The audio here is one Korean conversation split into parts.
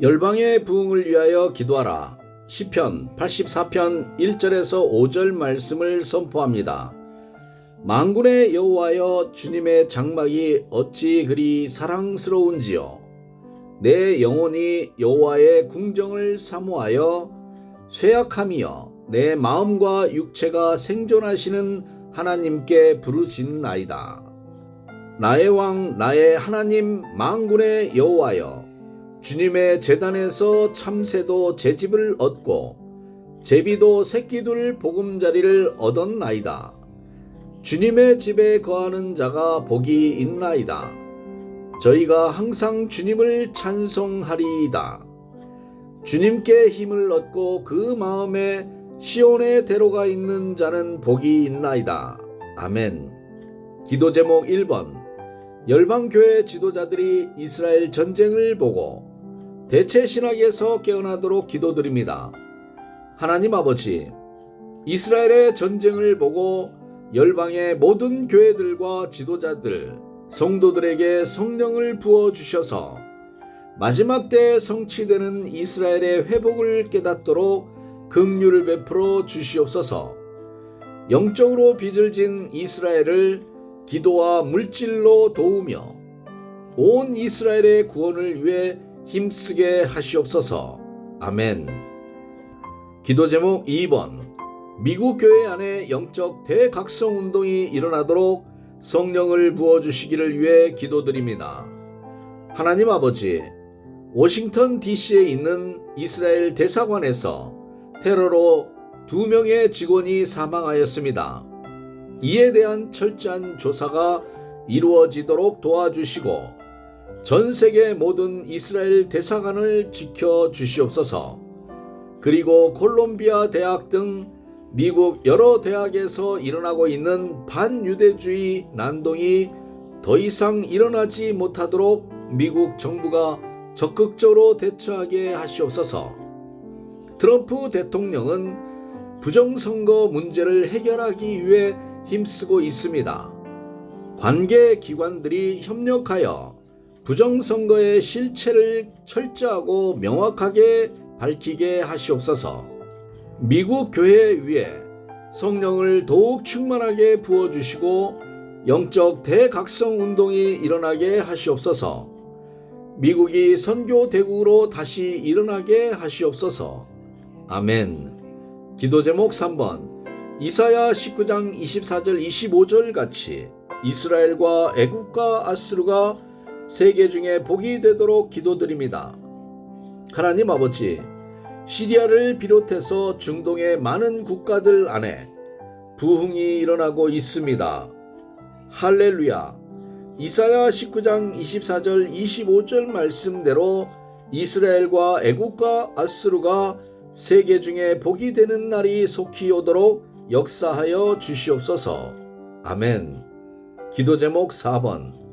열방의 부흥을 위하여 기도하라. 시편 84편 1절에서 5절 말씀을 선포합니다. 망군의 여호와여 주님의 장막이 어찌 그리 사랑스러운지요. 내 영혼이 여호와의 궁정을 사모하여 쇠약함이여 내 마음과 육체가 생존하시는 하나님께 부르짖나이다. 나의 왕 나의 하나님 망군의 여호와여 주님의 재단에서 참새도 제 집을 얻고 제비도 새끼둘 보금자리를 얻었나이다. 주님의 집에 거하는 자가 복이 있나이다. 저희가 항상 주님을 찬송하리이다. 주님께 힘을 얻고 그 마음에 시온의 대로가 있는 자는 복이 있나이다. 아멘. 기도 제목 1번. 열방교회 지도자들이 이스라엘 전쟁을 보고 대체 신학에서 깨어나도록 기도드립니다. 하나님 아버지, 이스라엘의 전쟁을 보고 열방의 모든 교회들과 지도자들, 성도들에게 성령을 부어 주셔서 마지막 때 성취되는 이스라엘의 회복을 깨닫도록 긍휼을 베풀어 주시옵소서. 영적으로 빚을 진 이스라엘을 기도와 물질로 도우며 온 이스라엘의 구원을 위해 힘쓰게 하시옵소서. 아멘. 기도 제목 2번. 미국 교회 안에 영적 대각성 운동이 일어나도록 성령을 부어 주시기를 위해 기도드립니다. 하나님 아버지, 워싱턴 DC에 있는 이스라엘 대사관에서 테러로 두 명의 직원이 사망하였습니다. 이에 대한 철저한 조사가 이루어지도록 도와주시고 전 세계 모든 이스라엘 대사관을 지켜 주시옵소서. 그리고 콜롬비아 대학 등 미국 여러 대학에서 일어나고 있는 반유대주의 난동이 더 이상 일어나지 못하도록 미국 정부가 적극적으로 대처하게 하시옵소서. 트럼프 대통령은 부정선거 문제를 해결하기 위해 힘쓰고 있습니다. 관계 기관들이 협력하여 부정선거의 실체를 철저하고 명확하게 밝히게 하시옵소서. 미국 교회 위에 성령을 더욱 충만하게 부어주시고 영적 대각성 운동이 일어나게 하시옵소서. 미국이 선교 대국으로 다시 일어나게 하시옵소서. 아멘. 기도 제목 3번. 이사야 19장 24절 25절 같이 이스라엘과 애국과 아스루가 세계 중에 복이 되도록 기도드립니다. 하나님 아버지, 시리아를 비롯해서 중동의 많은 국가들 안에 부흥이 일어나고 있습니다. 할렐루야. 이사야 19장 24절 25절 말씀대로 이스라엘과 애국과 아스루가 세계 중에 복이 되는 날이 속히 오도록 역사하여 주시옵소서. 아멘. 기도 제목 4번.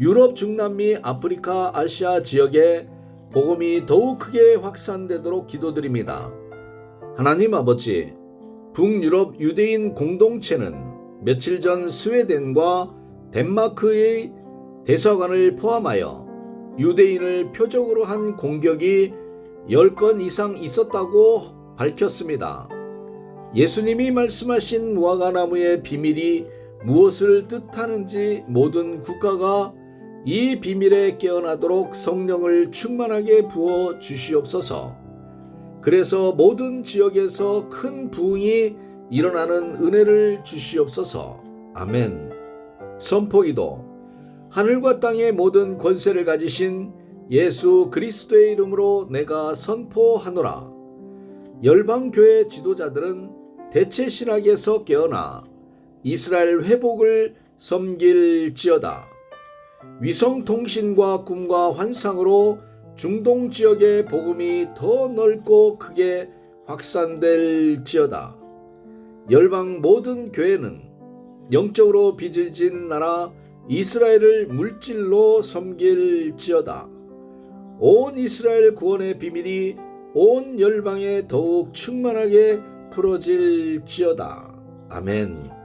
유럽, 중남미, 아프리카, 아시아 지역에 복음이 더욱 크게 확산되도록 기도드립니다. 하나님 아버지, 북유럽 유대인 공동체는 며칠 전 스웨덴과 덴마크의 대사관을 포함하여 유대인을 표적으로 한 공격이 10건 이상 있었다고 밝혔습니다. 예수님이 말씀하신 무화과나무의 비밀이 무엇을 뜻하는지 모든 국가가 이 비밀에 깨어나도록 성령을 충만하게 부어 주시옵소서. 그래서 모든 지역에서 큰 부흥이 일어나는 은혜를 주시옵소서. 아멘. 선포기도 하늘과 땅의 모든 권세를 가지신 예수 그리스도의 이름으로 내가 선포하노라. 열방 교회 지도자들은 대체 신학에서 깨어나 이스라엘 회복을 섬길지어다. 위성통신과 꿈과 환상으로 중동 지역의 복음이 더 넓고 크게 확산될지어다. 열방 모든 교회는 영적으로 빚을 진 나라 이스라엘을 물질로 섬길지어다. 온 이스라엘 구원의 비밀이 온 열방에 더욱 충만하게 풀어질지어다. 아멘.